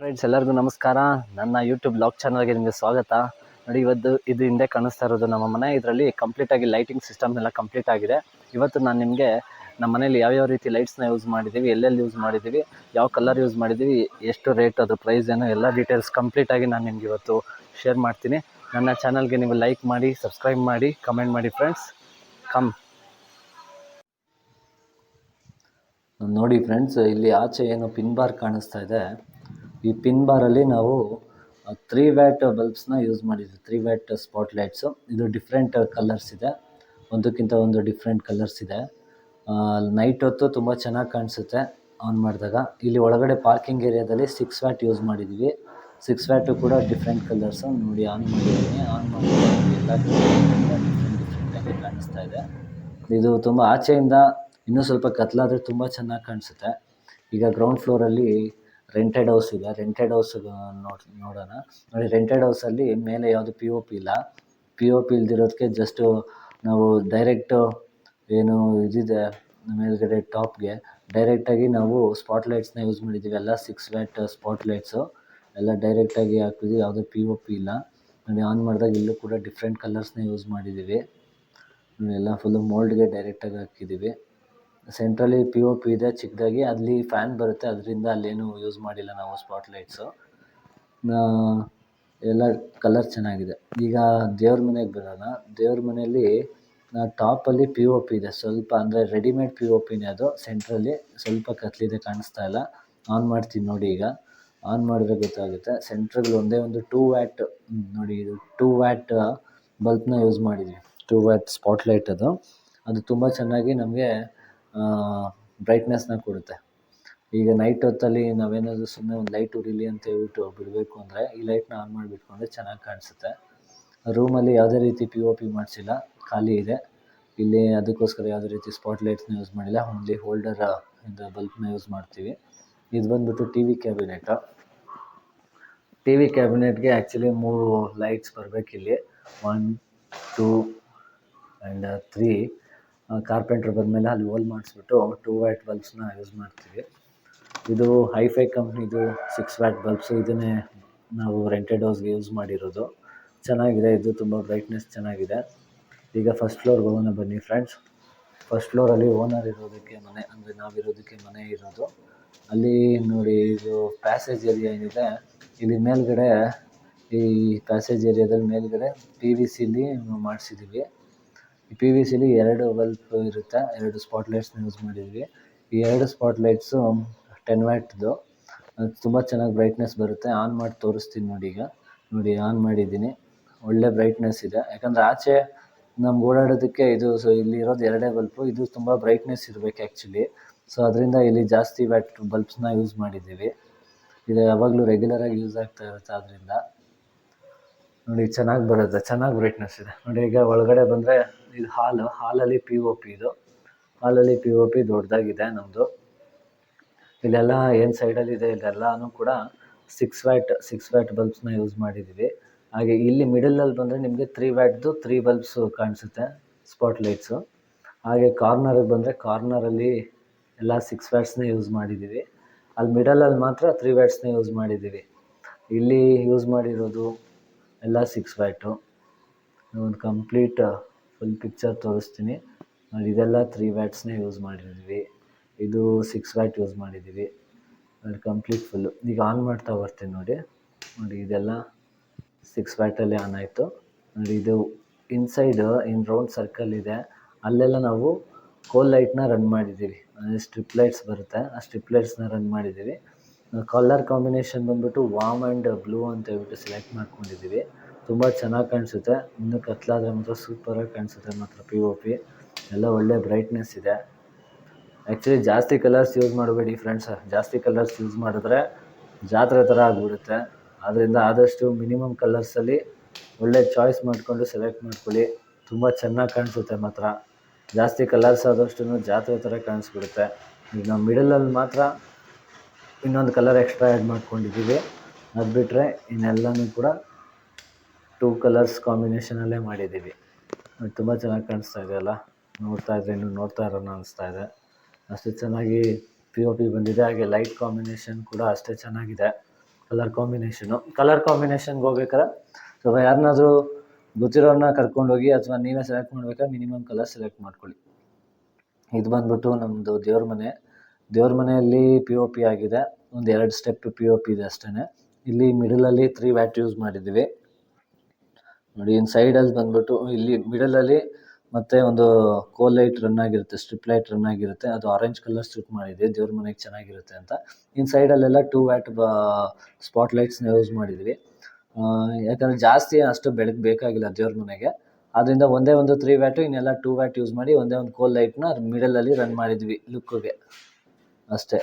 Friends ಎಲ್ಲರಿಗೂ ನಮಸ್ಕಾರ. ನನ್ನ ಯೂಟ್ಯೂಬ್ ಬ್ಲಾಗ್ ಚಾನಲ್ಗೆ ನಿಮಗೆ ಸ್ವಾಗತ. ನೋಡಿ, ಇವತ್ತು ಇದು ಹಿಂದೆ ಕಾಣಿಸ್ತಾ ಇರೋದು ನಮ್ಮ ಮನೆ. ಇದರಲ್ಲಿ ಕಂಪ್ಲೀಟಾಗಿ ಲೈಟಿಂಗ್ ಸಿಸ್ಟಮ್ ಎಲ್ಲ ಕಂಪ್ಲೀಟ್ ಆಗಿದೆ. ಇವತ್ತು ನಾನು ನಿಮಗೆ ನಮ್ಮ ಮನೇಲಿ ಯಾವ್ಯಾವ ರೀತಿ ಲೈಟ್ಸ್ನ ಯೂಸ್ ಮಾಡಿದ್ದೀವಿ ಎಲ್ಲೆಲ್ಲಿ ಯೂಸ್ ಮಾಡಿದ್ದೀವಿ ಯಾವ ಕಲರ್ ಯೂಸ್ ಮಾಡಿದ್ದೀವಿ ಎಷ್ಟು ರೇಟ್ ಅದು ಪ್ರೈಸ್ ಏನು, ಎಲ್ಲ ಡೀಟೇಲ್ಸ್ ಕಂಪ್ಲೀಟಾಗಿ ನಾನು ನಿಮ್ಗೆ ಇವತ್ತು ಶೇರ್ ಮಾಡ್ತೀನಿ. ನನ್ನ ಚಾನಲ್ಗೆ ನೀವು ಲೈಕ್ ಮಾಡಿ ಸಬ್ಸ್ಕ್ರೈಬ್ ಮಾಡಿ ಕಮೆಂಟ್ ಮಾಡಿ ಫ್ರೆಂಡ್ಸ್ ಕಮ್ ನೋಡಿ ಫ್ರೆಂಡ್ಸ್ ಇಲ್ಲಿ ಆಚೆ ಏನು ಪಿನ್ ಬಾರ್ ಕಾಣಿಸ್ತಾ ಇದೆ. ಈ ಪಿನ್ ಬಾರಲ್ಲಿ ನಾವು ತ್ರೀ ವ್ಯಾಟ್ ಬಲ್ಬ್ಸ್ನ ಯೂಸ್ ಮಾಡಿದ್ವಿ. ತ್ರೀ ವ್ಯಾಟ್ ಸ್ಪಾಟ್ ಲೈಟ್ಸು ಇದು ಡಿಫ್ರೆಂಟ್ ಕಲರ್ಸ್ ಇದೆ. ಒಂದಕ್ಕಿಂತ ಒಂದು ಡಿಫ್ರೆಂಟ್ ಕಲರ್ಸ್ ಇದೆ. ನೈಟ್ ಹೊತ್ತು ತುಂಬ ಚೆನ್ನಾಗಿ ಕಾಣಿಸುತ್ತೆ ಆನ್ ಮಾಡಿದಾಗ. ಇಲ್ಲಿ ಒಳಗಡೆ ಪಾರ್ಕಿಂಗ್ ಏರಿಯಾದಲ್ಲಿ ಸಿಕ್ಸ್ ವ್ಯಾಟ್ ಯೂಸ್ ಮಾಡಿದ್ವಿ. ಸಿಕ್ಸ್ ವ್ಯಾಟು ಕೂಡ ಡಿಫ್ರೆಂಟ್ ಕಲರ್ಸು ನೋಡಿ ಆನ್ ಮಾಡಿದ್ದೀನಿ. ಆನ್ ಮಾಡಿ ಎಲ್ಲ ಡಿಫ್ರೆಂಟ್ ಡಿಫ್ರೆಂಟಾಗಿ ಕಾಣಿಸ್ತಾ ಇದೆ. ಇದು ತುಂಬ ಆಚೆಯಿಂದ ಇನ್ನೂ ಸ್ವಲ್ಪ ಕತ್ಲಾದರೆ ತುಂಬ ಚೆನ್ನಾಗಿ ಕಾಣಿಸುತ್ತೆ. ಈಗ ಗ್ರೌಂಡ್ ಫ್ಲೋರಲ್ಲಿ ರೆಂಟೆಡ್ ಹೌಸ್ ಇದೆ. ರೆಂಟೆಡ್ ಹೌಸ್ ನೋಡ್, ನೋಡೋಣ. ನೋಡಿ ರೆಂಟೆಡ್ ಹೌಸಲ್ಲಿ ಮೇಲೆ ಯಾವುದು ಪಿ ಒ ಪಿ ಇಲ್ಲ. ಪಿ ಒ ಪಿ ಇಲ್ದಿರೋದಕ್ಕೆ ಜಸ್ಟು ನಾವು ಡೈರೆಕ್ಟು ಏನು ಇದಿದೆ ಮೇಲ್ಗಡೆ ಟಾಪ್ಗೆ ಡೈರೆಕ್ಟಾಗಿ ನಾವು ಸ್ಪಾಟ್ ಲೈಟ್ಸ್ನ ಯೂಸ್ ಮಾಡಿದ್ದೀವಿ ಎಲ್ಲ ಸಿಕ್ಸ್ ವ್ಯಾಟ್ ಸ್ಪಾಟ್ ಲೈಟ್ಸು ಎಲ್ಲ ಡೈರೆಕ್ಟಾಗಿ ಹಾಕಿದ್ವಿ. ಯಾವುದೇ ಪಿ ಓ ಪಿ ಇಲ್ಲ. ನೋಡಿ ಆನ್ ಮಾಡಿದಾಗ ಇಲ್ಲೂ ಕೂಡ ಡಿಫ್ರೆಂಟ್ ಕಲರ್ಸ್ನ ಯೂಸ್ ಮಾಡಿದ್ದೀವಿ ಎಲ್ಲ ಫುಲ್ಲು ಮೋಲ್ಡ್ಗೆ ಡೈರೆಕ್ಟಾಗಿ ಹಾಕಿದ್ದೀವಿ ಸೆಂಟ್ರಲ್ಲಿ ಪಿ ಓ ಪಿ ಇದೆ ಚಿಕ್ಕದಾಗಿ ಅಲ್ಲಿ ಫ್ಯಾನ್ ಬರುತ್ತೆ, ಅದರಿಂದ ಅಲ್ಲೇನು ಯೂಸ್ ಮಾಡಿಲ್ಲ ನಾವು ಸ್ಪಾಟ್ ಲೈಟ್ಸು ಎಲ್ಲ ಕಲರ್ ಚೆನ್ನಾಗಿದೆ. ಈಗ ದೇವ್ರ ಮನೆಗೆ ಬರೋಣ. ದೇವ್ರ ಮನೆಯಲ್ಲಿ ಟಾಪಲ್ಲಿ ಪಿ ಒ ಪಿ ಇದೆ. ಸ್ವಲ್ಪ ಅಂದರೆ ರೆಡಿಮೇಡ್ ಪಿ ಒ ಪಿನೇ ಅದು ಸೆಂಟ್ರಲ್ಲಿ ಸ್ವಲ್ಪ ಕತ್ಲಿದೆ, ಕಾಣಿಸ್ತಾ ಇಲ್ಲ. ಆನ್ ಮಾಡ್ತೀನಿ ನೋಡಿ ಈಗ. ಆನ್ ಮಾಡಿದ್ರೆ ಗೊತ್ತಾಗುತ್ತೆ. ಸೆಂಟ್ರಲ್ಲಿ ಒಂದೇ ಒಂದು ಟೂ ವ್ಯಾಟ್ ನೋಡಿ ಇದು ಟೂ ವ್ಯಾಟ್ ಬಲ್ಬ್ನ ಯೂಸ್ ಮಾಡಿದ್ವಿ. ಟೂ ವ್ಯಾಟ್ ಸ್ಪಾಟ್ ಲೈಟ್ ಅದು. ಅದು ತುಂಬ ಚೆನ್ನಾಗಿ ನಮಗೆ ಬ್ರೈಟ್ನೆಸ್ನ ಕೊಡುತ್ತೆ. ಈಗ ನೈಟ್ ಹೊತ್ತಲ್ಲಿ ನಾವೇನಾದರೂ ಸುಮ್ಮನೆ ಒಂದು ಲೈಟ್ ಉರಿಲಿ ಅಂತ ಹೇಳ್ಬಿಟ್ಟು ಬಿಡಬೇಕು ಅಂದರೆ ಈ ಲೈಟ್ನ ಆನ್ ಮಾಡಿಬಿಟ್ಕೊಂಡ್ರೆ ಚೆನ್ನಾಗಿ ಕಾಣಿಸುತ್ತೆ. ರೂಮಲ್ಲಿ ಯಾವುದೇ ರೀತಿ ಪಿ ಒ ಪಿ ಮಾಡಿಸಿಲ್ಲ, ಖಾಲಿ ಇದೆ. ಇಲ್ಲಿ ಅದಕ್ಕೋಸ್ಕರ ಯಾವುದೇ ರೀತಿ ಸ್ಪಾಟ್ ಲೈಟ್ಸ್ನ ಯೂಸ್ ಮಾಡಿಲ್ಲ ಓನ್ಲಿ ಹೋಲ್ಡರ್ ಇಂದ ಬಲ್ಬ್ನ ಯೂಸ್ ಮಾಡ್ತೀವಿ. ಇದು ಬಂದ್ಬಿಟ್ಟು T V cabinet T V ಕ್ಯಾಬಿನೆಟ್ಗೆ actually ಮೂರು lights ಬರಬೇಕಿಲ್ಲಿ. One two and three carpenter ಬಂದಮೇಲೆ ಅಲ್ಲಿ ಹೋಲ್ ಮಾಡಿಸ್ಬಿಟ್ಟು ಟೂ ವ್ಯಾಟ್ ಬಲ್ಬ್ಸ್ನ ಯೂಸ್ ಮಾಡ್ತೀವಿ. ಇದು ಹೈಫೈ ಕಂಪ್ನಿದು ಸಿಕ್ಸ್ ವ್ಯಾಟ್ ಬಲ್ಬ್ಸು ಇದನ್ನೇ ನಾವು ರೆಂಟೆಡ್ ಹೌಸ್ಗೆ ಯೂಸ್ ಮಾಡಿರೋದು. ಚೆನ್ನಾಗಿದೆ, ಇದು ತುಂಬ ಬ್ರೈಟ್ನೆಸ್ ಚೆನ್ನಾಗಿದೆ. ಈಗ ಫಸ್ಟ್ ಫ್ಲೋರ್ಗೆ ಹೋಗೋಣ ಬನ್ನಿ ಫ್ರೆಂಡ್ಸ್ ಫಸ್ಟ್ ಫ್ಲೋರಲ್ಲಿ ಓನರ್ ಇರೋದಕ್ಕೆ ಮನೆ, ಅಂದರೆ ನಾವಿರೋದಕ್ಕೆ ಮನೆ ಇರೋದು. ಅಲ್ಲಿ ನೋಡಿ ಇದು ಪ್ಯಾಸೇಜ್ ಏರಿಯಾ ಏನಿದೆ, ಇಲ್ಲಿ ಮೇಲ್ಗಡೆ ಈ ಪ್ಯಾಸೇಜ್ ಏರಿಯಾದಲ್ಲಿ ಮೇಲ್ಗಡೆ ಪಿ ವಿ ಸಿಲಿ ಮಾಡಿಸಿದ್ದೀವಿ ಪಿ ವಿ ಸಿಲಿ ಎರಡು ಬಲ್ಪ್ ಇರುತ್ತೆ, ಎರಡು ಸ್ಪಾಟ್ ಲೈಟ್ಸ್ನ ಯೂಸ್ ಮಾಡಿದ್ವಿ. ಈ ಎರಡು ಸ್ಪಾಟ್ ಲೈಟ್ಸು ಟೆನ್ ವ್ಯಾಟ್ದು ತುಂಬ ಚೆನ್ನಾಗಿ ಬ್ರೈಟ್ನೆಸ್ ಬರುತ್ತೆ. ಆನ್ ಮಾಡಿ ತೋರಿಸ್ತೀನಿ ನೋಡಿ ಈಗ. ನೋಡಿ ಆನ್ ಮಾಡಿದ್ದೀನಿ. ಒಳ್ಳೆ ಬ್ರೈಟ್ನೆಸ್ ಇದೆ. ಯಾಕಂದರೆ ಆಚೆ ನಮ್ಗೆ ಓಡಾಡೋದಕ್ಕೆ ಇದು ಸೊ ಇಲ್ಲಿ ಇರೋದು ಎರಡೇ ಬಲ್ಪು ಇದು ತುಂಬ ಬ್ರೈಟ್ನೆಸ್ ಇರಬೇಕು ಆ್ಯಕ್ಚುಲಿ ಸೊ ಅದರಿಂದ ಇಲ್ಲಿ ಜಾಸ್ತಿ ವ್ಯಾಟ್ ಬಲ್ಬ್ಸ್ನ ಯೂಸ್ ಮಾಡಿದ್ದೀವಿ. ಇದು ಯಾವಾಗಲೂ ರೆಗ್ಯುಲರಾಗಿ ಯೂಸ್ ಆಗ್ತಾ ಇರುತ್ತೆ ಅದರಿಂದ ನೋಡಿ, ಚೆನ್ನಾಗಿ ಬರುತ್ತೆ. ಚೆನ್ನಾಗಿ ಬ್ರೈಟ್ನೆಸ್ ಇದೆ. ನೋಡಿ, ಈಗ ಒಳಗಡೆ ಬಂದರೆ ಇದು ಹಾಲು, ಹಾಲಲ್ಲಿ ಪಿ ಒ ಪಿ ಇದು. ಹಾಲಲ್ಲಿ ಪಿ ಒ ಪಿ ದೊಡ್ಡದಾಗಿದೆ ನಮ್ಮದು ಇಲ್ಲೆಲ್ಲ ಏನು ಸೈಡಲ್ಲಿದೆ ಇಲ್ಲೆಲ್ಲನೂ ಕೂಡ ಸಿಕ್ಸ್ ವ್ಯಾಟ್ ಸಿಕ್ಸ್ ವ್ಯಾಟ್ ಬಲ್ಬ್ಸ್ನ ಯೂಸ್ ಮಾಡಿದ್ದೀವಿ ಹಾಗೆ ಇಲ್ಲಿ ಮಿಡಲಲ್ಲಿ ಬಂದರೆ ನಿಮಗೆ ತ್ರೀ ವ್ಯಾಟ್ದು ತ್ರೀ ಬಲ್ಬ್ಸು ಕಾಣಿಸುತ್ತೆ ಸ್ಪಾಟ್ ಲೈಟ್ಸು ಹಾಗೆ ಕಾರ್ನರಿಗೆ ಬಂದರೆ ಕಾರ್ನರಲ್ಲಿ ಎಲ್ಲ ಸಿಕ್ಸ್ ವ್ಯಾಟ್ಸ್ನೇ ಯೂಸ್ ಮಾಡಿದ್ದೀವಿ ಅಲ್ಲಿ ಮಿಡಲಲ್ಲಿ ಮಾತ್ರ ತ್ರೀ ವ್ಯಾಟ್ಸ್ನೇ ಯೂಸ್ ಮಾಡಿದ್ದೀವಿ ಇಲ್ಲಿ ಯೂಸ್ ಮಾಡಿರೋದು ಎಲ್ಲ ಸಿಕ್ಸ್ ವ್ಯಾಟು ಒಂದು ಕಂಪ್ಲೀಟ್ ಫುಲ್ ಪಿಕ್ಚರ್ ತೋರಿಸ್ತೀನಿ. ಇದೆಲ್ಲ ತ್ರೀ ವ್ಯಾಟ್ಸ್ನೇ ಯೂಸ್ ಮಾಡಿದ್ದೀವಿ ಇದು ಸಿಕ್ಸ್ ವ್ಯಾಟ್ ಯೂಸ್ ಮಾಡಿದ್ದೀವಿ. ನೋಡಿ ಕಂಪ್ಲೀಟ್ ಫುಲ್ಲು ಈಗ ಆನ್ ಮಾಡ್ತಾ ಬರ್ತೀನಿ ನೋಡಿ. ನೋಡಿ, ಇದೆಲ್ಲ ಸಿಕ್ಸ್ ವ್ಯಾಟಲ್ಲಿ ಆನ್ ಆಯಿತು. ನೋಡಿ, ಇದು ಇನ್ಸೈಡ್ ಇನ್ ರೌಂಡ್ ಸರ್ಕಲ್ ಇದೆ. ಅಲ್ಲೆಲ್ಲ ನಾವು ಕೋಲ್ ಲೈಟ್ನ ರನ್ ಮಾಡಿದ್ದೀವಿ. ಅಂದರೆ ಸ್ಟ್ರಿಪ್ ಲೈಟ್ಸ್ ಬರುತ್ತೆ. ಆ ಸ್ಟ್ರಿಪ್ ಲೈಟ್ಸ್ನ ರನ್ ಮಾಡಿದ್ದೀವಿ. ಕಲರ್ ಕಾಂಬಿನೇಷನ್ ಬಂದ್ಬಿಟ್ಟು ವಾಮ್ ಆ್ಯಂಡ್ ಬ್ಲೂ ಅಂತ ಹೇಳ್ಬಿಟ್ಟು ಸೆಲೆಕ್ಟ್ ಮಾಡ್ಕೊಂಡಿದ್ದೀವಿ. ತುಂಬ ಚೆನ್ನಾಗಿ ಕಾಣಿಸುತ್ತೆ. ಇನ್ನು ಕತ್ಲಾದರೆ ಮಾತ್ರ ಸೂಪರಾಗಿ ಕಾಣಿಸುತ್ತೆ ಮಾತ್ರ ಪಿ ಒ ಪಿ ಎಲ್ಲ ಒಳ್ಳೆ ಬ್ರೈಟ್ನೆಸ್ ಇದೆ. ಆ್ಯಕ್ಚುಲಿ ಜಾಸ್ತಿ ಕಲರ್ಸ್ ಯೂಸ್ ಮಾಡಬೇಡಿ ಫ್ರೆಂಡ್ಸ್ ಜಾಸ್ತಿ ಕಲರ್ಸ್ ಯೂಸ್ ಮಾಡಿದ್ರೆ ಜಾತ್ರೆ ಥರ ಆಗಿಬಿಡುತ್ತೆ. ಆದ್ದರಿಂದ ಆದಷ್ಟು ಮಿನಿಮಮ್ ಕಲರ್ಸಲ್ಲಿ ಒಳ್ಳೆ ಚಾಯ್ಸ್ ಮಾಡಿಕೊಂಡು ಸೆಲೆಕ್ಟ್ ಮಾಡ್ಕೊಳ್ಳಿ. ತುಂಬ ಚೆನ್ನಾಗಿ ಕಾಣಿಸುತ್ತೆ ಮಾತ್ರ. ಜಾಸ್ತಿ ಕಲರ್ಸ್ ಆದಷ್ಟು ಜಾತ್ರೆ ಥರ ಕಾಣಿಸ್ಬಿಡುತ್ತೆ. ಈಗ ನಾವು ಮಿಡಲಲ್ಲಿ ಮಾತ್ರ ಇನ್ನೊಂದು ಕಲರ್ ಎಕ್ಸ್ಟ್ರಾ ಆ್ಯಡ್ ಮಾಡ್ಕೊಂಡಿದ್ದೀವಿ. ಅದು ಬಿಟ್ಟರೆ ಇನ್ನೆಲ್ಲನೂ ಕೂಡ ಟೂ ಕಲರ್ಸ್ ಕಾಂಬಿನೇಷನಲ್ಲೇ ಮಾಡಿದ್ದೀವಿ. ತುಂಬ ಚೆನ್ನಾಗಿ ಕಾಣಿಸ್ತಾ ಇದೆಯಲ್ಲ ನೋಡ್ತಾ ಇದ್ರೆ ಇನ್ನೂ ನೋಡ್ತಾ ಇರೋಣ ಅನಿಸ್ತಾ ಇದೆ. ಅಷ್ಟು ಚೆನ್ನಾಗಿ ಪಿ ಒ ಪಿ ಬಂದಿದೆ. ಹಾಗೆ ಲೈಟ್ ಕಾಂಬಿನೇಷನ್ ಕೂಡ ಅಷ್ಟೇ ಚೆನ್ನಾಗಿದೆ. ಕಲರ್ ಕಾಂಬಿನೇಷನು ಕಲರ್ ಕಾಂಬಿನೇಷನ್ಗೆ ಹೋಗ್ಬೇಕಾರೆ ಸ್ವಲ್ಪ ಯಾರನ್ನಾದ್ರೂ ಗೊತ್ತಿರೋರನ್ನ ಕರ್ಕೊಂಡೋಗಿ ಅಥವಾ ನೀವೇ ಸೆಲೆಕ್ಟ್ ಮಾಡ್ಬೇಕಾದ್ರೆ ಮಿನಿಮಮ್ ಕಲರ್ ಸೆಲೆಕ್ಟ್ ಮಾಡ್ಕೊಳ್ಳಿ. ಇದು ಬಂದ್ಬಿಟ್ಟು ನಮ್ಮದು ದೇವ್ರ ಮನೆ. ದೇವ್ರ ಮನೆಯಲ್ಲಿ ಪಿ ಒ ಪಿ ಆಗಿದೆ. ಒಂದು ಎರಡು ಸ್ಟೆಪ್ ಪಿ ಒ ಪಿ ಇದೆ ಅಷ್ಟೇ ಇಲ್ಲಿ ಮಿಡಲಲ್ಲಿ ತ್ರೀ ವ್ಯಾಟ್ ಯೂಸ್ ಮಾಡಿದ್ದೀವಿ. ನೋಡಿ ಇನ್ನು ಸೈಡಲ್ಲಿ ಬಂದ್ಬಿಟ್ಟು ಇಲ್ಲಿ ಮಿಡಲಲ್ಲಿ ಮತ್ತೆ ಒಂದು ಕೋಲ್ ಲೈಟ್ ರನ್ ಆಗಿರುತ್ತೆ ಸ್ಟ್ರಿಪ್ ಲೈಟ್ ರನ್ ಆಗಿರುತ್ತೆ. ಅದು ಆರೆಂಜ್ ಕಲರ್ ಸ್ಟ್ರಿಪ್ ಮಾಡಿದ್ವಿ ದೇವ್ರ ಮನೆಗೆ ಚೆನ್ನಾಗಿರುತ್ತೆ ಅಂತ. ಇನ್ನು ಸೈಡಲ್ಲೆಲ್ಲ ಟೂ ವ್ಯಾಟ್ ಸ್ಪಾಟ್ ಲೈಟ್ಸ್ನ ಯೂಸ್ ಮಾಡಿದ್ವಿ. ಯಾಕಂದರೆ ಜಾಸ್ತಿ ಅಷ್ಟು ಬೆಳಕು ಬೇಕಾಗಿಲ್ಲ ದೇವ್ರ ಮನೆಗೆ. ಅದರಿಂದ ಒಂದೇ ಒಂದು ತ್ರೀ ವ್ಯಾಟು ಇನ್ನೆಲ್ಲ ಟೂ ವ್ಯಾಟ್ ಯೂಸ್ ಮಾಡಿ ಒಂದೇ ಒಂದು ಕೋಲ್ ಲೈಟ್ನ ಮಿಡಲಲ್ಲಿ ರನ್ ಮಾಡಿದ್ವಿ ಲುಕ್ಕಿಗೆ ಅಷ್ಟೇ.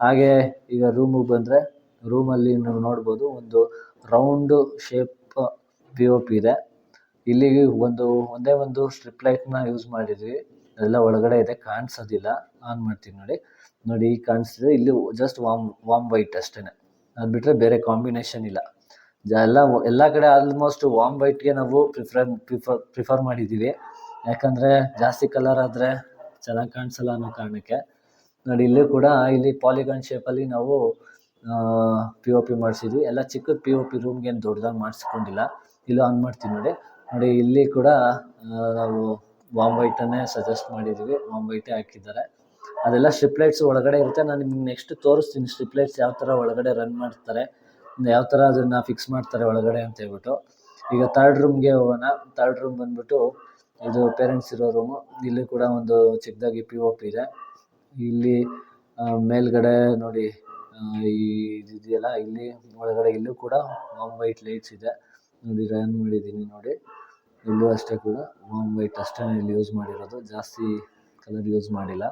ಹಾಗೆ ಈಗ ರೂಮಿಗೆ ಬಂದರೆ ರೂಮಲ್ಲಿ ನೀವು ನೋಡ್ಬೋದು ಒಂದು round shape P O P ಇದೆ. ಇಲ್ಲಿ ಒಂದು, ಒಂದೇ ಒಂದು ಸ್ಟ್ರಿಪ್ ಲೈಟ್ನ ಯೂಸ್ ಮಾಡಿದ್ವಿ. ಎಲ್ಲ ಒಳಗಡೆ ಇದೆ, ಕಾಣಿಸೋದಿಲ್ಲ. ಆನ್ ಮಾಡ್ತೀನಿ ನೋಡಿ. ನೋಡಿ ಈಗ ಕಾಣಿಸ್ತಿದೆ ಇಲ್ಲಿ ಜಸ್ಟ್ ವಾಮ್ ವಾಮ್ ವೈಟ್ ಅಷ್ಟೇ ಅದು ಬಿಟ್ಟರೆ ಬೇರೆ ಕಾಂಬಿನೇಷನ್ ಇಲ್ಲ. ಜ, ಎಲ್ಲ ಎಲ್ಲ ಕಡೆ ಆಲ್ಮೋಸ್ಟ್ ವಾಮ್ ವೈಟ್ಗೆ ನಾವು ಪ್ರಿಫರ್ ಪ್ರಿಫರ್ ಪ್ರಿಫರ್ ಮಾಡಿದ್ದೀವಿ. ಯಾಕಂದರೆ ಜಾಸ್ತಿ ಕಲರ್ ಆದರೆ ಚೆನ್ನಾಗಿ ಕಾಣಿಸಲ್ಲ ಅನ್ನೋ ಕಾರಣಕ್ಕೆ. ನೋಡಿ, ಇಲ್ಲೂ ಕೂಡ ಇಲ್ಲಿ ಪಾಲಿಗಾನ್ ಶೇಪಲ್ಲಿ ನಾವು ಪಿ ಒ ಪಿ ಮಾಡಿಸಿದ್ವಿ. ಎಲ್ಲ ಚಿಕ್ಕದು ಪಿ ಒ ಪಿ ರೂಮ್ಗೆ ಏನು ದೊಡ್ಡದಾಗಿ ಮಾಡಿಸ್ಕೊಂಡಿಲ್ಲ. ಇಲ್ಲೂ ಆನ್ ಮಾಡ್ತೀನಿ ನೋಡಿ. ನೋಡಿ, ಇಲ್ಲಿ ಕೂಡ ನಾವು ವಾಮ್ ವೈಟನ್ನೇ ಸಜೆಸ್ಟ್ ಮಾಡಿದ್ದೀವಿ ವಾಮ್ ವೈಟೇ ಹಾಕಿದ್ದಾರೆ. ಅದೆಲ್ಲ ಸ್ಟ್ರಿಪ್ ಲೈಟ್ಸ್ ಒಳಗಡೆ ಇರುತ್ತೆ. ನಾನು ನಿಮ್ಗೆ ನೆಕ್ಸ್ಟ್ ತೋರಿಸ್ತೀನಿ ಸ್ಟ್ರಿಪ್ ಲೈಟ್ಸ್ ಯಾವ ಥರ ಒಳಗಡೆ ರನ್ ಮಾಡ್ತಾರೆ, ಯಾವ ಥರ ಅದನ್ನು ಫಿಕ್ಸ್ ಮಾಡ್ತಾರೆ ಒಳಗಡೆ ಅಂತ ಹೇಳ್ಬಿಟ್ಟು. ಈಗ ತರ್ಡ್ ರೂಮ್ಗೆ ಹೋಗೋಣ. ಥರ್ಡ್ ರೂಮ್ ಬಂದ್ಬಿಟ್ಟು ಇದು ಪೇರೆಂಟ್ಸ್ ಇರೋ ರೂಮು ಇಲ್ಲಿ ಕೂಡ ಒಂದು ಚಿಕ್ಕದಾಗಿ ಪಿ ಒ ಪಿ ಇದೆ. ಇಲ್ಲಿ ಮೇಲ್ಗಡೆ ನೋಡಿ ಈ ಇದೆಯಲ್ಲ, ಇಲ್ಲಿ ಒಳಗಡೆ ಇಲ್ಲೂ ಕೂಡ ವಾಮ್ ವೈಟ್ ಲೈಟ್ಸ್ ಇದೆ. ನೋಡಿ ರನ್ ಮಾಡಿದ್ದೀನಿ ನೋಡಿ. ಇಲ್ಲೂ ಅಷ್ಟೇ ಕೂಡ ವಾಮ್ ವೈಟ್ ಅಷ್ಟೇ ಇಲ್ಲಿ ಯೂಸ್ ಮಾಡಿರೋದು. ಜಾಸ್ತಿ ಕಲರ್ ಯೂಸ್ ಮಾಡಿಲ್ಲ.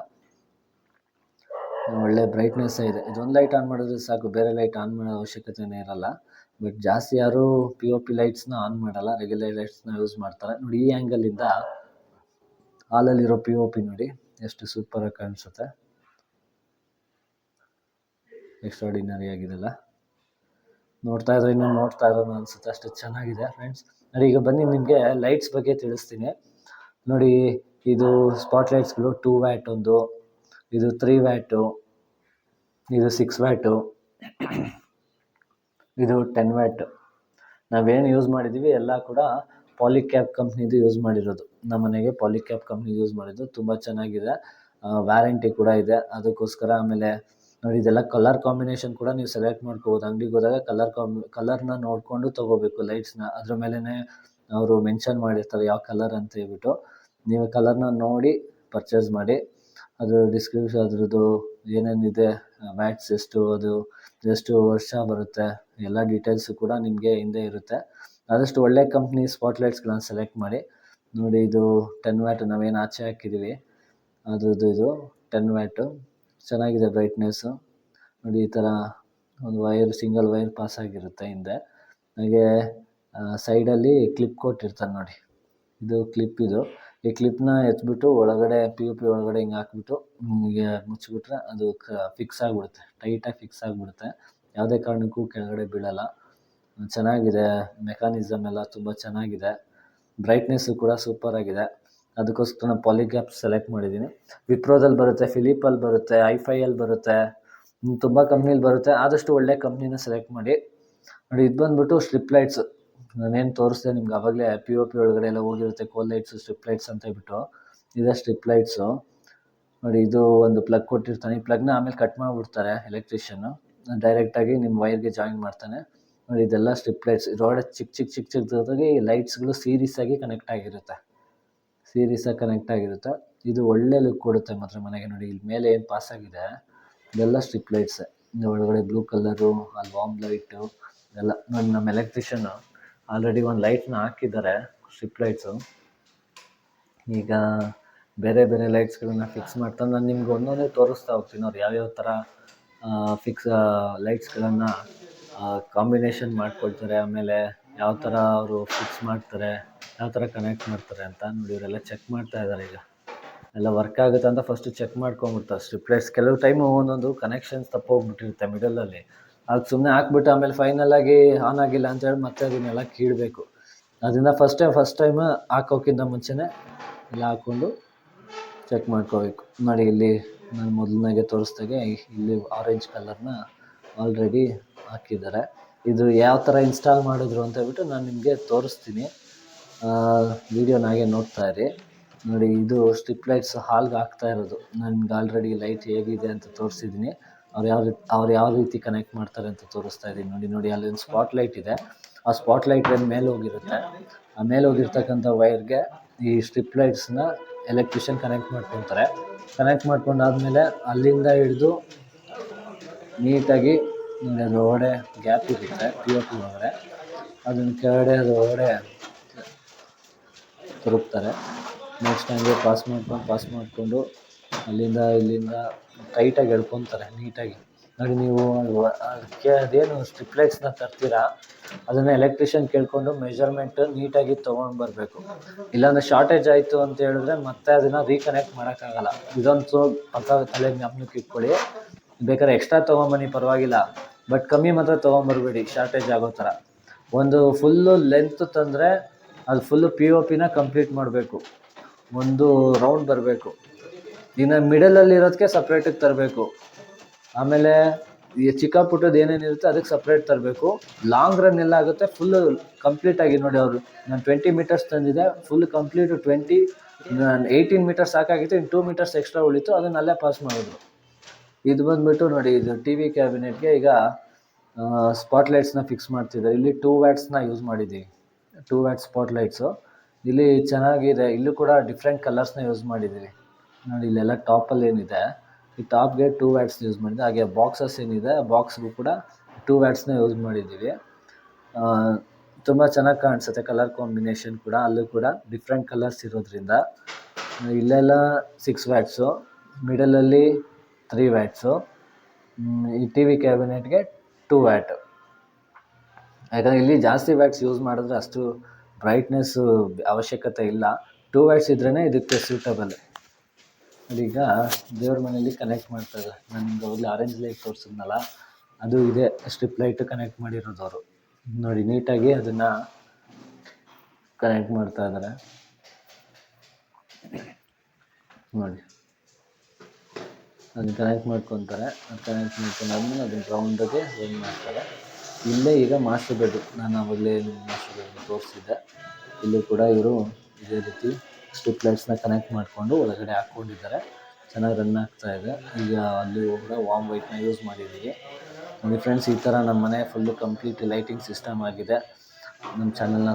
ಒಳ್ಳೆ ಬ್ರೈಟ್ನೆಸ್ ಇದೆ. ಇದೊಂದು ಲೈಟ್ ಆನ್ ಮಾಡಿದ್ರೆ ಸಾಕು. ಬೇರೆ ಲೈಟ್ ಆನ್ ಮಾಡೋ ಅವಶ್ಯಕತೆನೇ ಇರಲ್ಲ. ಬಟ್ ಜಾಸ್ತಿ ಯಾರೂ ಪಿ ಒ ಪಿ ಲೈಟ್ಸ್ನ ಆನ್ ಮಾಡಲ್ಲ. ರೆಗ್ಯುಲರ್ ಲೈಟ್ಸ್ನ ಯೂಸ್ ಮಾಡ್ತಾರೆ. ನೋಡಿ, ಈ ಆ್ಯಂಗಲಿಂದ ಹಾಲಲ್ಲಿರೋ ಪಿ ಒ ಪಿ ನೋಡಿ, ಎಷ್ಟು ಸೂಪರಾಗಿ ಕಾಣಿಸುತ್ತೆ. ಎಕ್ಸ್ಟ್ರಾಡಿನರಿ ಆಗಿದೆಲ್ಲ ನೋಡ್ತಾ ಇದ್ರೆ ಇನ್ನೂ ನೋಡ್ತಾ ಇರೋಣ ಅನ್ಸುತ್ತೆ. ಅಷ್ಟು ಚೆನ್ನಾಗಿದೆ ಫ್ರೆಂಡ್ಸ್ ನೋಡಿ, ಈಗ ಬನ್ನಿ ನಿಮಗೆ ಲೈಟ್ಸ್ ಬಗ್ಗೆ ತಿಳಿಸ್ತೀನಿ. ನೋಡಿ, ಇದು ಸ್ಪಾಟ್ ಲೈಟ್ಸ್ಗಳು ಟೂ ವ್ಯಾಟ್ ಒಂದು, ಇದು ತ್ರೀ ವ್ಯಾಟು ಇದು ಸಿಕ್ಸ್ ವ್ಯಾಟು ಇದು ಟೆನ್ ವ್ಯಾಟ್ ನಾವೇನು ಯೂಸ್ ಮಾಡಿದ್ದೀವಿ ಎಲ್ಲ ಕೂಡ ಪಾಲಿಕ್ಯಾಪ್ ಕಂಪ್ನಿದು ಯೂಸ್ ಮಾಡಿರೋದು. ನಮ್ಮ ಮನೆಗೆ ಪಾಲಿಕ್ಯಾಪ್ ಕಂಪ್ನಿ ಯೂಸ್ ಮಾಡಿದ್ದು. ತುಂಬ ಚೆನ್ನಾಗಿದೆ. ವ್ಯಾರಂಟಿ ಕೂಡ ಇದೆ. ಅದಕ್ಕೋಸ್ಕರ ಆಮೇಲೆ ನೋಡಿ, ಇದೆಲ್ಲ ಕಲರ್ ಕಾಂಬಿನೇಷನ್ ಕೂಡ ನೀವು ಸೆಲೆಕ್ಟ್ ಮಾಡ್ಕೋಬೋದು. ಅಂಗಡಿಗೆ ಹೋದಾಗ ಕಲರ್ ಕಾಂಬಿ ಕಲರ್ನ ನೋಡಿಕೊಂಡು ತೊಗೋಬೇಕು ಲೈಟ್ಸ್ನ ಅದ್ರ ಮೇಲೇ ಅವರು ಮೆನ್ಷನ್ ಮಾಡಿರ್ತಾರೆ ಯಾವ ಕಲರ್ ಅಂತ ಹೇಳ್ಬಿಟ್ಟು. ನೀವು ಕಲರ್ನ ನೋಡಿ ಪರ್ಚೇಸ್ ಮಾಡಿ. ಅದ್ರ ಡಿಸ್ಕ್ರಿಪ್ಷನ್ ಅದ್ರದ್ದು ಏನೇನಿದೆ ವ್ಯಾಟ್ಸ್ ಎಷ್ಟು, ಅದು ಎಷ್ಟು ವರ್ಷ ಬರುತ್ತೆ, ಎಲ್ಲ ಡೀಟೇಲ್ಸು ಕೂಡ ನಿಮಗೆ ಹಿಂದೆ ಇರುತ್ತೆ. ಆದಷ್ಟು ಒಳ್ಳೆ ಕಂಪ್ನಿ ಸ್ಪಾಟ್ ಲೈಟ್ಸ್ಗಳನ್ನ ಸೆಲೆಕ್ಟ್ ಮಾಡಿ. ನೋಡಿ, ಇದು ಟೆನ್ ವ್ಯಾಟ್ ನಾವೇನು ಆಚೆ ಹಾಕಿದ್ದೀವಿ ಅದ್ರದ್ದು ಇದು ಟೆನ್ ವ್ಯಾಟು ಚೆನ್ನಾಗಿದೆ ಬ್ರೈಟ್ನೆಸ್ಸು ನೋಡಿ, ಈ ಥರ ಒಂದು ವೈರ್ ಸಿಂಗಲ್ ವೈರ್ ಪಾಸ್ ಆಗಿರುತ್ತೆ ಹಿಂದೆ. ಹಾಗೆ ಸೈಡಲ್ಲಿ ಕ್ಲಿಪ್ ಕೊಟ್ಟಿರ್ತಾರೆ ನೋಡಿ. ಇದು ಕ್ಲಿಪ್ ಇದು. ಈ ಕ್ಲಿಪ್ನ ಎತ್ಬಿಟ್ಟು ಒಳಗಡೆ ಪಿ ಯು ಪಿ ಒಳಗಡೆ ಹಿಂಗೆ ಹಾಕ್ಬಿಟ್ಟು ಹಿಂಗೆ ಮುಚ್ಚಿಬಿಟ್ರೆ ಅದು ಕ ಫಿಕ್ಸ್ ಆಗಿಬಿಡುತ್ತೆ. ಟೈಟಾಗಿ ಫಿಕ್ಸ್ ಆಗಿಬಿಡುತ್ತೆ. ಯಾವುದೇ ಕಾರಣಕ್ಕೂ ಕೆಳಗಡೆ ಬೀಳಲ್ಲ. ಚೆನ್ನಾಗಿದೆ. ಮೆಕಾನಿಸಮ್ ಎಲ್ಲ ತುಂಬ ಚೆನ್ನಾಗಿದೆ. ಬ್ರೈಟ್ನೆಸ್ಸು ಕೂಡ ಸೂಪರಾಗಿದೆ ಅದಕ್ಕೋಸ್ಕರ ನಾನು ಪಾಲಿಗ್ಯಾಪ್ ಸೆಲೆಕ್ಟ್ ಮಾಡಿದ್ದೀನಿ. ವಿಪ್ರೋದಲ್ಲಿ ಬರುತ್ತೆ ಫಿಲಿಪಲ್ಲಿ ಬರುತ್ತೆ ಐಫೈಯಲ್ಲಿ ಬರುತ್ತೆ ತುಂಬ ಕಂಪ್ನಿಲಿ ಬರುತ್ತೆ. ಆದಷ್ಟು ಒಳ್ಳೆ ಕಂಪ್ನಿನ ಸೆಲೆಕ್ಟ್ ಮಾಡಿ. ನೋಡಿ, ಇದು ಬಂದ್ಬಿಟ್ಟು ಸ್ಟ್ರಿಪ್ ಲೈಟ್ಸ್ ನಾನೇನು ತೋರಿಸಿದೆ ನಿಮ್ಗೆ ಆವಾಗಲೇ ಪಿ ಒ ಪಿ ಒಳಗಡೆ ಎಲ್ಲ ಹೋಗಿರುತ್ತೆ ಕೋಲ್ ಲೈಟ್ಸ್ ಸ್ಟ್ರಿಪ್ ಲೈಟ್ಸ್ ಅಂತ ಹೇಳ್ಬಿಟ್ಟು. ಇದೆ ಸ್ಟ್ರಿಪ್ ಲೈಟ್ಸು ನೋಡಿ, ಇದು ಒಂದು ಪ್ಲಗ್ ಕೊಟ್ಟಿರ್ತಾನೆ. ಈ ಪ್ಲಗ್ನ ಆಮೇಲೆ ಕಟ್ ಮಾಡಿಬಿಡ್ತಾರೆ ಎಲೆಕ್ಟ್ರಿಷಿಯನ್ನು ಡೈರೆಕ್ಟಾಗಿ ನಿಮ್ಮ ವೈರ್ಗೆ ಜಾಯಿನ್ ಮಾಡ್ತಾನೆ. ನೋಡಿ, ಇದೆಲ್ಲ ಸ್ಟ್ರಿಪ್ ಲೈಟ್ಸ್ ರೋಡ್ ಚಿಕ್ಕ ಚಿಕ್ಕ ಚಿಕ್ಕ ಚಿಕ್ಕದಾಗಿ ಲೈಟ್ಸ್ಗಳು ಸೀರೀಸ್ ಆಗಿ ಕನೆಕ್ಟ್ ಆಗಿರುತ್ತೆ. ಸೀರೀಸಾಗಿ ಕನೆಕ್ಟ್ ಆಗಿರುತ್ತೆ? ಇದು ಒಳ್ಳೆ ಲುಕ್ ಕೊಡುತ್ತೆ ಮಾತ್ರ ಮನೆಗೆ ನೋಡಿ. ಇಲ್ಲಿ ಮೇಲೆ ಏನು ಪಾಸ್ ಆಗಿದೆ? ಇದೆಲ್ಲ ಸ್ಟ್ರಿಪ್ ಲೈಟ್ಸೇ ಇನ್ನು ಒಳಗಡೆ ಬ್ಲೂ ಕಲರು ಅಲ್ಲಿ ವಾಮ್ ಲೈಟು ಎಲ್ಲ ನೋಡಿ, ನಮ್ಮ ಎಲೆಕ್ಟ್ರಿಷಿಯನ್ ಆಲ್ರೆಡಿ ಒಂದು ಲೈಟ್ನ ಹಾಕಿದ್ದಾರೆ ಸ್ಟ್ರಿಪ್ ಲೈಟ್ಸು ಈಗ ಬೇರೆ ಬೇರೆ ಲೈಟ್ಸ್ಗಳನ್ನ ಫಿಕ್ಸ್ ಮಾಡ್ತಾ ನಾನು ನಿಮ್ಗೆ ಒಂದೊಂದೇ ತೋರಿಸ್ತಾ ಹೋಗ್ತೀನಿ ಅವ್ರು ಯಾವ್ಯಾವ ಥರ ಫಿಕ್ಸ್ ಲೈಟ್ಸ್ಗಳನ್ನು ಕಾಂಬಿನೇಷನ್ ಮಾಡ್ಕೊಳ್ತಾರೆ, ಆಮೇಲೆ ಯಾವ ಥರ ಅವರು ಫಿಕ್ಸ್ ಮಾಡ್ತಾರೆ. ಯಾವ ಥರ ಕನೆಕ್ಟ್ ಮಾಡ್ತಾರೆ ಅಂತ ನೋಡಿ ಇವರೆಲ್ಲ ಚೆಕ್ ಮಾಡ್ತಾ ಇದ್ದಾರೆ ಈಗ. ಎಲ್ಲ ವರ್ಕ್ ಆಗುತ್ತೆ ಅಂತ ಫಸ್ಟು ಚೆಕ್ ಮಾಡ್ಕೊಂಬಿಡ್ತಾರೆ ಸ್ಟ್ರಿಪ್ ಲೈಟ್ಸ್ ಕೆಲವು ಟೈಮು ಒಂದೊಂದು ಕನೆಕ್ಷನ್ಸ್ ತಪ್ಪೋಗ್ಬಿಟ್ಟಿರುತ್ತೆ ಮಿಡಲಲ್ಲಿ ಅದು ಸುಮ್ಮನೆ ಹಾಕ್ಬಿಟ್ಟು ಆಮೇಲೆ ಫೈನಲಾಗಿ ಆನ್ ಆಗಿಲ್ಲ ಅಂತೇಳಿ ಮತ್ತೆ ಅದನ್ನೆಲ್ಲ ಕೀಳಬೇಕು. ಅದರಿಂದ ಫಸ್ಟ್ ಟೈಮ್ ಫಸ್ಟ್ ಟೈಮ್ ಹಾಕೋಕ್ಕಿಂತ ಮುಂಚೆನೇ ಎಲ್ಲ ಹಾಕ್ಕೊಂಡು ಚೆಕ್ ಮಾಡ್ಕೋಬೇಕು. ನೋಡಿ ಇಲ್ಲಿ ನಾನು ಮೊದಲನೇಗೆ ತೋರಿಸ್ದಾಗೆ ಇಲ್ಲಿ ಆರೆಂಜ್ ಕಲರ್ನ ಆಲ್ರೆಡಿ ಹಾಕಿದ್ದಾರೆ. ಇದು ಯಾವ ಥರ ಇನ್ಸ್ಟಾಲ್ ಮಾಡಿದ್ರು ಅಂತ ಹೇಳ್ಬಿಟ್ಟು ನಾನು ನಿಮಗೆ ತೋರಿಸ್ತೀನಿ. ವೀಡಿಯೋನ ಹಾಗೆ ನೋಡ್ತಾ ಇರಿ. ನೋಡಿ, ಇದು ಸ್ಟ್ರಿಪ್ ಲೈಟ್ಸ್ ಹಾಲ್ಗೆ ಹಾಕ್ತಾ ಇರೋದು. ನನ್ಗೆ ಆಲ್ರೆಡಿ ಲೈಟ್ ಹೇಗಿದೆ ಅಂತ ತೋರಿಸಿದ್ದೀನಿ ಅವ್ರು ಯಾವ ರೀತಿ, ಅವ್ರು ಯಾವ ರೀತಿ ಕನೆಕ್ಟ್ ಮಾಡ್ತಾರೆ ಅಂತ ತೋರಿಸ್ತಾ ಇದ್ದೀನಿ. ನೋಡಿ ನೋಡಿ, ಅಲ್ಲಿ ಒಂದು ಸ್ಪಾಟ್ ಲೈಟ್ ಇದೆ. ಆ ಸ್ಪಾಟ್ ಲೈಟ್ ಏನು ಮೇಲೆ ಹೋಗಿರುತ್ತೆ? ಆ ಮೇಲೆ ಹೋಗಿರ್ತಕ್ಕಂಥ ವೈರ್ಗೆ ಈ ಸ್ಟ್ರಿಪ್ ಲೈಟ್ಸ್ನ ಎಲೆಕ್ಟ್ರಿಷಿಯನ್ ಕನೆಕ್ಟ್ ಮಾಡ್ಕೊತಾರೆ. ಕನೆಕ್ಟ್ ಮಾಡ್ಕೊಂಡಾದ್ಮೇಲೆ ಅಲ್ಲಿಂದ ಹಿಡಿದು ನೀಟಾಗಿ ನೋಡಿ ಅದ್ರ ಒಳಗಡೆ ಗ್ಯಾಪ್ ಇರುತ್ತೆ ಪಿ ಒ ಪಿ ಒಳಗಡೆ ಅದನ್ನ ಕೆಳಗಡೆ ಅದ್ರ ಒಳಗಡೆ ತಿರುಗ್ತಾರೆ ನೆಕ್ಸ್ಟ್ ಹಂಗೆ ಪಾಸ್ ಮಾಡ್ಕೊಂಡು ಪಾಸ್ ಮಾಡಿಕೊಂಡು ಅಲ್ಲಿಂದ ಇಲ್ಲಿಂದ ಟೈಟಾಗಿ ಎಳ್ಕೊತಾರೆ ನೀಟಾಗಿ ನೋಡಿ ನೀವು ಅದಕ್ಕೆ ಅದೇನು ಸ್ಟಿಪ್ಲೆಕ್ಸ್ನ ತರ್ತೀರಾ, ಅದನ್ನು ಎಲೆಕ್ಟ್ರಿಷಿಯನ್ ಕೇಳಿಕೊಂಡು ಮೆಜರ್ಮೆಂಟ್ ನೀಟಾಗಿ ತೊಗೊಂಡು ಬರಬೇಕು. ಇಲ್ಲಾಂದ್ರೆ ಶಾರ್ಟೇಜ್ ಆಯಿತು ಅಂತ ಹೇಳಿದ್ರೆ ಮತ್ತೆ ಅದನ್ನು ರೀಕನೆಕ್ಟ್ ಮಾಡೋಕ್ಕಾಗಲ್ಲ. ಇದೊಂದು ಪಕ್ಕ ತಲೆ ಜ್ಞಾಪನಕ್ಕೆ ಇಟ್ಕೊಳ್ಳಿ. ಬೇಕಾದ್ರೆ ಎಕ್ಸ್ಟ್ರಾ ತೊಗೊಂಬನ್ನಿ, ಪರವಾಗಿಲ್ಲ. ಬಟ್ ಕಮ್ಮಿ ಮಾತ್ರ ತೊಗೊಂಬರ್ಬೇಡಿ ಶಾರ್ಟೇಜ್ ಆಗೋ ಥರ. ಒಂದು ಫುಲ್ಲು ಲೆಂತ್ ತಂದರೆ ಅದು ಫುಲ್ಲು ಪಿ ಒ ಪಿನ ಕಂಪ್ಲೀಟ್ ಮಾಡಬೇಕು. ಒಂದು ರೌಂಡ್ ಬರಬೇಕು. ಇನ್ನು ಮಿಡಲಲ್ಲಿ ಇರೋದಕ್ಕೆ ಸಪ್ರೇಟಿಗೆ ತರಬೇಕು. ಆಮೇಲೆ ಈ ಚಿಕ್ಕ ಪುಟ್ಟದ್ದು ಏನೇನಿರುತ್ತೆ ಅದಕ್ಕೆ ಸಪ್ರೇಟ್ ತರಬೇಕು. ಲಾಂಗ್ ರನ್ ಎಲ್ಲ ಆಗುತ್ತೆ ಫುಲ್ಲು ಕಂಪ್ಲೀಟಾಗಿ ನೋಡಿ ಅವರು. ನಾನು ಟ್ವೆಂಟಿ ಮೀಟರ್ಸ್ ತಂದಿದೆ ಫುಲ್ ಕಂಪ್ಲೀಟ್ ಟ್ವೆಂಟಿ ನಾನು ಏಯ್ಟೀನ್ ಮೀಟರ್ಸ್ ಸಾಕಾಗಿತ್ತು ಇನ್ನು ಟೂ ಮೀಟರ್ಸ್ ಎಕ್ಸ್ಟ್ರಾ ಉಳಿತು, ಅದನ್ನ ಅಲ್ಲೇ ಪಾಸ್ ಮಾಡಿದ್ರು. ಇದು ಬಂದ್ಬಿಟ್ಟು ನೋಡಿ, ಇದು ಟಿ ವಿ ಕ್ಯಾಬಿನೆಟ್ಗೆ ಈಗ ಸ್ಪಾಟ್ ಲೈಟ್ಸ್ನ ಫಿಕ್ಸ್ ಮಾಡ್ತಿದ್ದಾರೆ. ಇಲ್ಲಿ ಟೂ ವ್ಯಾಟ್ಸ್ನ ಯೂಸ್ ಮಾಡಿದ್ದೀವಿ. ಟೂ ವ್ಯಾಟ್ ಸ್ಪಾಟ್ ಲೈಟ್ಸು ಇಲ್ಲಿ ಚೆನ್ನಾಗಿದೆ. ಇಲ್ಲೂ ಕೂಡ ಡಿಫ್ರೆಂಟ್ ಕಲರ್ಸ್ನ ಯೂಸ್ ಮಾಡಿದ್ದೀವಿ ನೋಡಿ, ಇಲ್ಲೆಲ್ಲ ಟಾಪಲ್ಲಿ ಏನಿದೆ? ಈ ಟಾಪ್ಗೆ ಟೂ ವ್ಯಾಟ್ಸ್ ಯೂಸ್ ಮಾಡಿದೆ ಹಾಗೆ ಬಾಕ್ಸಸ್ ಏನಿದೆ ಬಾಕ್ಸ್ಗೂ ಕೂಡ ಟೂ ವ್ಯಾಟ್ಸ್ನ ಯೂಸ್ ಮಾಡಿದ್ದೀವಿ. ತುಂಬ ಚೆನ್ನಾಗಿ ಕಾಣಿಸುತ್ತೆ ಕಲರ್ ಕಾಂಬಿನೇಷನ್ ಕೂಡ. ಅಲ್ಲೂ ಕೂಡ ಡಿಫ್ರೆಂಟ್ ಕಲರ್ಸ್ ಇರೋದ್ರಿಂದ. ಇಲ್ಲೆಲ್ಲ ಸಿಕ್ಸ್ ವ್ಯಾಟ್ಸು ಮಿಡಲಲ್ಲಿ ತ್ರೀ ವ್ಯಾಟ್ಸು ಈ ಟಿ ವಿ ಕ್ಯಾಬಿನೆಟ್ಗೆ ಟೂ ವ್ಯಾಟ್ ಯಾಕಂದರೆ ಇಲ್ಲಿ ಜಾಸ್ತಿ ವ್ಯಾಟ್ಸ್ ಯೂಸ್ ಮಾಡಿದ್ರೆ ಅಷ್ಟು ಬ್ರೈಟ್ನೆಸ್ಸು ಅವಶ್ಯಕತೆ ಇಲ್ಲ. ಟೂ ವ್ಯಾಟ್ಸ್ ಇದ್ರೇ ಇದಕ್ಕೆ ಸೂಟಬಲ್ ಅದೀಗ ದೇವ್ರ ಮನೇಲಿ ಕನೆಕ್ಟ್ ಮಾಡ್ತಾರೆ ನನಗೆ ಅಲ್ಲಿ ಆರೆಂಜ್ ಲೈಟ್ ತೋರಿಸಿದ್ನಲ್ಲ, ಅದು ಇದೆ. ಸ್ಟ್ರಿಪ್ ಲೈಟ್ ಕನೆಕ್ಟ್ ಮಾಡಿರೋದು ಅವರು. ನೋಡಿ, ನೀಟಾಗಿ ಅದನ್ನು ಕನೆಕ್ಟ್ ಮಾಡ್ತಾ ಇದ್ದಾರೆ. ನೋಡಿ. ಅದನ್ನ ಕನೆಕ್ಟ್ ಮಾಡ್ಕೊತಾರೆ. ಅದು ಕನೆಕ್ಟ್ ಮಾಡ್ಕೊಂಡಾದ್ಮೇಲೆ ಅದನ್ನ ರೌಂಡಾಗೆ ರನ್ ಮಾಡ್ತಾರೆ. ಇಲ್ಲೇ ಈಗ ಮಾಸ್ಟರ್ ಬೆಡ್ ನಾನು ಆವಾಗಲೇ ಮಾಸ್ಟರ್ ಬೆಡ್ ತೋರಿಸಿದ್ದೆ. ಇಲ್ಲೂ ಕೂಡ ಇವರು ಇದೇ ರೀತಿ ಸ್ಟ್ರಿಪ್ ಲೈಟ್ಸ್ನ ಕನೆಕ್ಟ್ ಮಾಡಿಕೊಂಡು ಒಳಗಡೆ ಹಾಕ್ಕೊಂಡಿದ್ದಾರೆ. ಚೆನ್ನಾಗಿ ರನ್ ಆಗ್ತಾ ಇದೆ. ಈಗ ಅಲ್ಲಿ ಕೂಡ ವಾಮ್ ವೈಟ್ನ ಯೂಸ್ ಮಾಡಿದ್ದೀವಿ. ನೋಡಿ ಫ್ರೆಂಡ್ಸ್ ಈ ಥರ ನಮ್ಮ ಮನೆ ಫುಲ್ಲು ಕಂಪ್ಲೀಟ್ ಲೈಟಿಂಗ್ ಸಿಸ್ಟಮ್ ಆಗಿದೆ. ನಮ್ಮ ಚಾನಲ್ನ